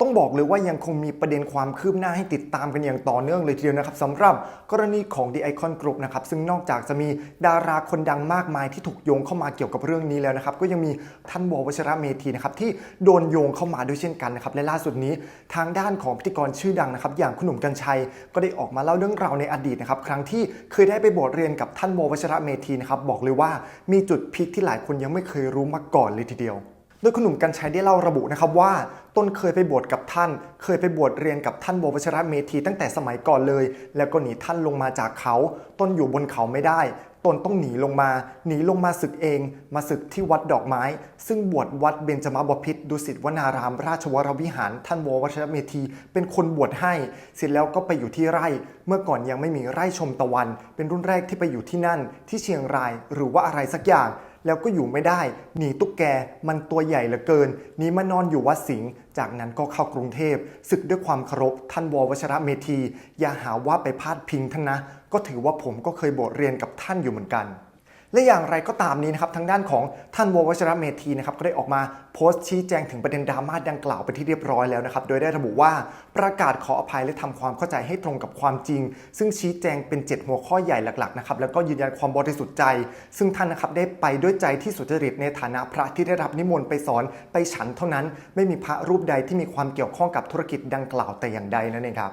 ต้องบอกเลยว่ายังคงมีประเด็นความคืบหน้าให้ติดตามกันอย่างต่อเนื่องเลยทีเดียวนะครับสำหรับกรณีของ The Icon Group นะครับซึ่งนอกจากจะมีดาราคนดังมากมายที่ถูกโยงเข้ามาเกี่ยวกับเรื่องนี้แล้วนะครับก็ยังมีท่านววชระเมธีนะครับที่โดนโยงเข้ามาด้วยเช่นกันนะครับและล่าสุดนี้ทางด้านของพิธีกรชื่อดังนะครับอย่างคุณหนุ่มกัญชัย ก็ได้ออกมาเล่าเรื่องราวในอดีตนะครับครั้งที่เคยได้ไปบทเรียนกับท่านววชระเมธีนะครับบอกเลยว่ามีจุดพีคที่หลายคนยังไม่เคยรู้มาก่อนเลยทีเดียว โดยคุณหนุ่มกัญชัยได้เล่าระบุนะครับว่าตนเคยไปบวชกับท่าน เคยไปบวชเรียนกับท่านโบวชระเมธีตั้งแต่สมัยก่อนเลย แล้วก็หนีท่านลงมาจากเขา ตนอยู่บนเขาไม่ได้ ตนต้องหนีลงมา หนีลงมาศึกเอง มาศึกที่วัดดอกไม้ ซึ่งบวชวัดเบญจมาบพิตรดุสิตวนาราม ราชวรวิหาร ท่านโบวชระเมธี เป็นคนบวชให้ เสร็จแล้วก็ไปอยู่ที่ไร่ เมื่อก่อนยังไม่มีไร่ชมตะวัน เป็นรุ่นแรกที่ไปอยู่ที่นั่น ที่เชียงราย หรือว่าอะไรสักอย่าง แล้วก็อยู่ไม่ได้ หนีตุ๊กแกมันตัวใหญ่เหลือเกินหนีมานอนอยู่วัดสิงห์จากนั้นก็เข้ากรุงเทพศึกด้วยความเคารพท่านววชระเมธี อย่าหาว่าไปพาดพิงท่านนะ ก็ถือว่าผมก็เคยบทเรียนกับท่านอยู่เหมือนกัน และอย่างไรก็ตามนี้นะครับทางด้านของท่านววชระเมธีนะครับก็ได้ออกมาโพสต์ชี้แจงถึงประเด็นดราม่าดังกล่าวไปที่เรียบร้อยแล้วนะครับโดยได้ระบุว่าประกาศขออภัยและทำความเข้าใจให้ตรงกับความจริง ซึ่งชี้แจงเป็น 7 หัวข้อใหญ่หลักๆนะครับแล้วก็ยืนยันความบริสุทธิ์ใจ ซึ่งท่านนะครับได้ไปด้วยใจที่สุจริตในฐานะพระที่ได้รับนิมนต์ไปสอนไปฉันเท่านั้น ไม่มีพระรูปใดที่มีความเกี่ยวข้องกับธุรกิจดังกล่าวแต่อย่างใดนั่นเองครับ